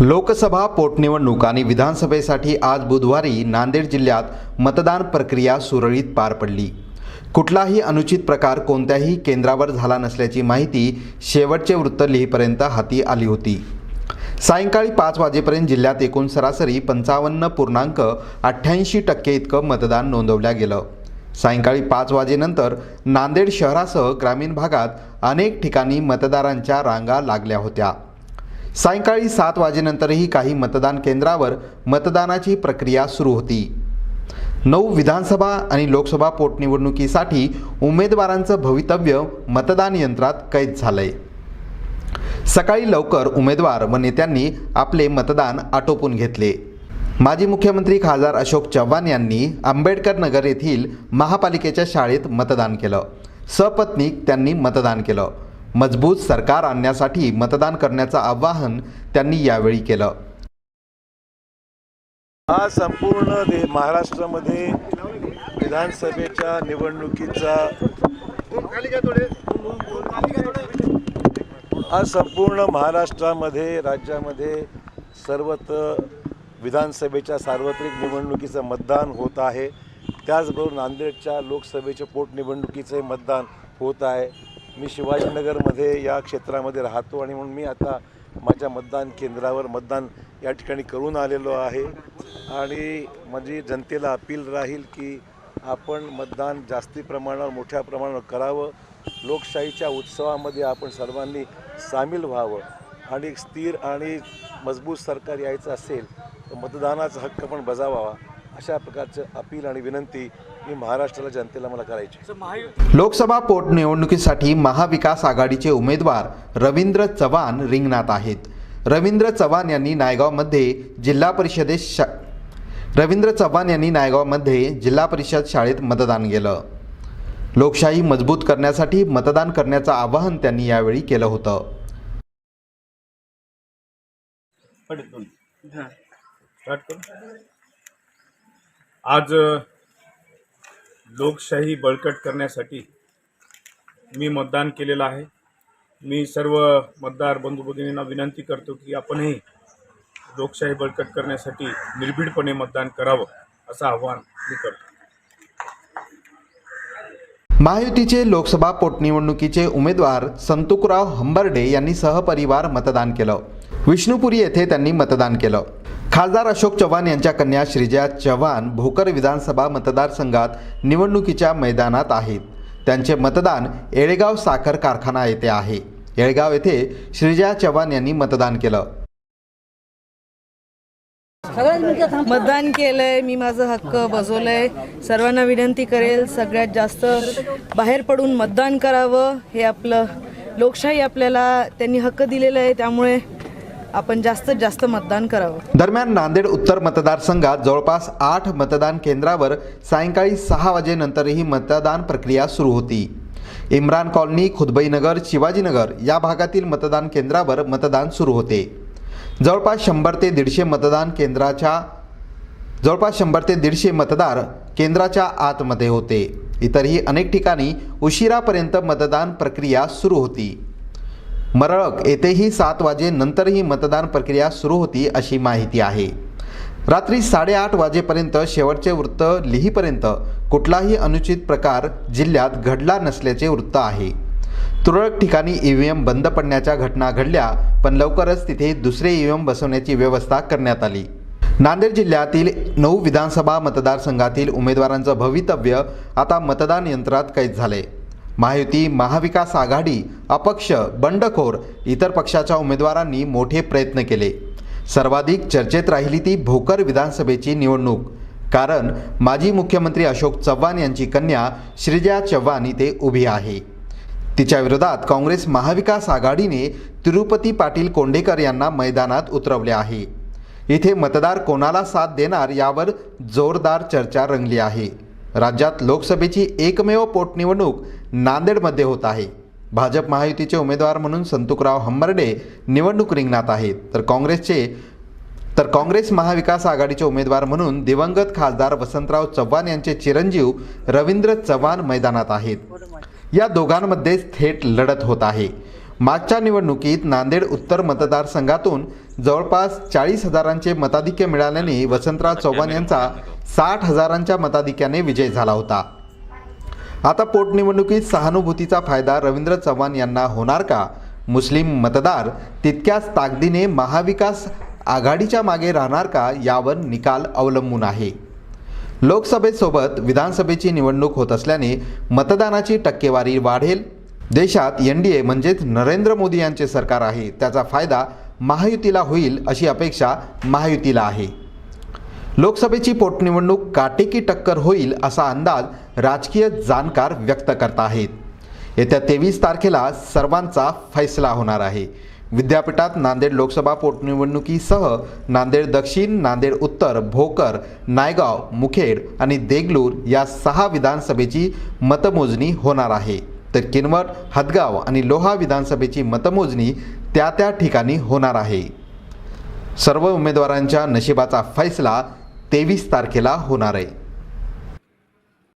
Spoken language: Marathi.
लोकसभा पोटनिवडणूक आणि विधानसभेसाठी आज बुधवारी नांदेड जिल्ह्यात मतदान प्रक्रिया सुरळीत पार पडली. कुठलाही अनुचित प्रकार कोणत्याही केंद्रावर झाला नसल्याची माहिती शेवटचे वृत्त लिहीपर्यंत हाती आली होती. सायंकाळी पाच वाजेपर्यंत जिल्ह्यात एकूण सरासरी पंचावन्न पूर्णांक अठ्ठ्याऐंशी टक्के इतकं मतदान नोंदवल्या गेलं. सायंकाळी पाच वाजेनंतर नांदेड शहरासह ग्रामीण भागात अनेक ठिकाणी मतदारांच्या रांगा लागल्या होत्या. सायंकाळी सात वाजेनंतरही काही मतदान केंद्रावर मतदानाची प्रक्रिया सुरू होती. नऊ विधानसभा आणि लोकसभा पोटनिवडणुकीसाठी उमेदवारांचं भवितव्य मतदान यंत्रात कैद झालंय. सकाळी लवकर उमेदवार व नेत्यांनी आपले मतदान आटोपून घेतले. माजी मुख्यमंत्री खासदार अशोक चव्हाण यांनी आंबेडकर नगर येथील महापालिकेच्या शाळेत मतदान केलं. सपत्नीक त्यांनी मतदान केलं. मजबूत सरकार आणण्यासाठी मतदान करण्याचं आवाहन त्यांनी यावेळी केलं. हा संपूर्ण दे महाराष्ट्रामध्ये विधानसभेच्या निवडणुकीचा हा संपूर्ण महाराष्ट्रामध्ये राज्यामध्ये सर्वत्र विधानसभेच्या सार्वत्रिक निवडणुकीचं मतदान होत आहे. त्याचबरोबर नांदेडच्या लोकसभेच्या पोटनिवडणुकीचे मतदान होत आहे. मी शिवाजीनगरमध्ये या क्षेत्रामध्ये राहतो आणि म्हणून मी आता माझ्या मतदान केंद्रावर मतदान या ठिकाणी करून आलेलो आहे. आणि माझी जनतेला अपील राहील की आपण मतदान जास्ती प्रमाणावर मोठ्या प्रमाणावर करावं. लोकशाहीच्या उत्सवामध्ये आपण सर्वांनी सामील व्हावं. आणि स्थिर आणि मजबूत सरकार यायचं असेल तर मतदानाचा हक्क पण बजावावा. अशा प्रकारचं अपील आणि विनंती मी महाराष्ट्राला जनतेला मला करायची. लोकसभा पोटनिवडणुकीसाठी महाविकास आघाडीचे उमेदवार रवींद्र चव्हाण रिंगणात आहेत. रवींद्र चव्हाण यांनी नायगावमध्ये जिल्हा परिषदेत शा रवींद्र चव्हाण यांनी नायगावमध्ये जिल्हा परिषद शाळेत मतदान केलं. लोकशाही मजबूत करण्यासाठी मतदान करण्याचं आवाहन त्यांनी यावेळी केलं होतं. स्टार्ट करू. आज लोकशाही बळकट करण्यासाठी मी मतदान केलेलं आहे. मी सर्व मतदार बंधू भगिनींना विनंती करतो की आपणही लोकशाही बळकट करण्यासाठी निर्भीडपणे मतदान करावं असं आव्हान मी करतो. महायुतीचे लोकसभा पोटनिवडणुकीचे उमेदवार संतुकराव हंबर्डे यांनी सहपरिवार मतदान केलं. विष्णुपुरी येथे त्यांनी मतदान केलं. खासदार अशोक चव्हाण यांच्या कन्या श्रीजा चव्हाण भोकर विधानसभा मतदारसंघात निवडणुकीच्या मैदानात आहेत. त्यांचे मतदान येळेगाव साखर कारखाना येथे आहे. येळगाव येथे श्रीजा चव्हाण यांनी मतदान केलं. मतदान केलंय मी माझं हक्क बजवलंय सर्वांना विनंती करेल सगळ्यात जास्त बाहेर पडून मतदान करावं. हे आपलं लोकशाही आपल्याला त्यांनी हक्क दिलेला आहे त्यामुळे आपण जास्तीत जास्त मतदान करावं. दरम्यान नांदेड उत्तर मतदारसंघात जवळपास आठ मतदान केंद्रावर सायंकाळी सहा वाजेनंतरही मतदान प्रक्रिया सुरू होती. इम्रान कॉलनी खुदबईनगर शिवाजीनगर या भागातील मतदान केंद्रावर मतदान सुरू होते. जवळपास शंभर ते दीडशे मतदान केंद्राच्या जवळपास शंभर ते दीडशे मतदार केंद्राच्या आतमध्ये होते. इतरही अनेक ठिकाणी उशिरापर्यंत मतदान प्रक्रिया सुरू होती. मरळक येथेही सात वाजेनंतरही मतदान प्रक्रिया सुरू होती अशी माहिती आहे. रात्री साडेआठ वाजेपर्यंत शेवटचे वृत्त लिहीपर्यंत कुठलाही अनुचित प्रकार जिल्ह्यात घडला नसल्याचे वृत्त आहे. तुरळक ठिकाणी ई व्ही एम बंद पडण्याच्या घटना घडल्या पण लवकरच तिथे दुसरे ई व्ही एम बसवण्याची व्यवस्था करण्यात आली. नांदेड जिल्ह्यातील नऊ विधानसभा मतदारसंघातील उमेदवारांचं भवितव्य आता मतदान यंत्रात कैद झाले महायुती महाविकास आघाडी अपक्ष बंडखोर इतर पक्षाच्या उमेदवारांनी मोठे प्रयत्न केले. सर्वाधिक चर्चेत राहिली ती भोकर विधानसभेची निवडणूक. कारण माजी मुख्यमंत्री अशोक चव्हाण यांची कन्या श्रीजया चव्हाण इथे उभी आहे. तिच्या विरोधात काँग्रेस महाविकास आघाडीने तिरुपती पाटील कोंडेकर यांना मैदानात उतरवले आहे. इथे मतदार कोणाला साथ देणार यावर जोरदार चर्चा रंगली आहे. राज्यात लोकसभेची एकमेव पोटनिवडणूक नांदेडमध्ये होत आहे. भाजप महायुतीचे उमेदवार म्हणून संतुकराव हंबर्डे निवडणूक रिंगणात आहेत. तर काँग्रेसचे तर काँग्रेस महाविकास आघाडीचे उमेदवार म्हणून दिवंगत खासदार वसंतराव चव्हाण यांचे चिरंजीव रवींद्र चव्हाण मैदानात आहेत. या दोघांमध्ये थेट लढत होत आहे. मागच्या निवडणुकीत नांदेड उत्तर मतदारसंघातून जवळपास चाळीस हजारांचे मताधिक्य मिळाल्याने वसंतराव चव्हाण यांचा साठ हजारांच्या मताधिक्याने विजय झाला होता. आता पोटनिवडणुकीत सहानुभूतीचा फायदा रवींद्र चव्हाण यांना होणार का? मुस्लिम मतदार तितक्याच ताकदीने महाविकास आघाडीच्या मागे राहणार का? यावर निकाल अवलंबून आहे. लोकसभेसोबत विधानसभेची निवडणूक होत असल्याने मतदानाची टक्केवारी वाढेल. देशात एन डी ए म्हणजेच नरेंद्र मोदी यांचे सरकार आहे. त्याचा फायदा महायुतीला होईल अशी अपेक्षा महायुतीला आहे. लोकसभेची पोटनिवडणूक काटेकी टक्कर होईल असा अंदाज राजकीय जाणकार व्यक्त करत आहेत. येत्या तेवीस तारखेला सर्वांचा फैसला होणार आहे. विद्यापीठात नांदेड लोकसभा पोटनिवडणुकीसह नांदेड दक्षिण नांदेड उत्तर भोकर नायगाव मुखेड आणि देगलूर या सहा विधानसभेची मतमोजणी होणार आहे. तर किनवट हदगाव आणि लोहा विधानसभेची मतमोजणी त्या त्या ठिकाणी होणार आहे. सर्व उमेदवारांच्या नशिबाचा फैसला तेवीस तारखेला होणार आहे.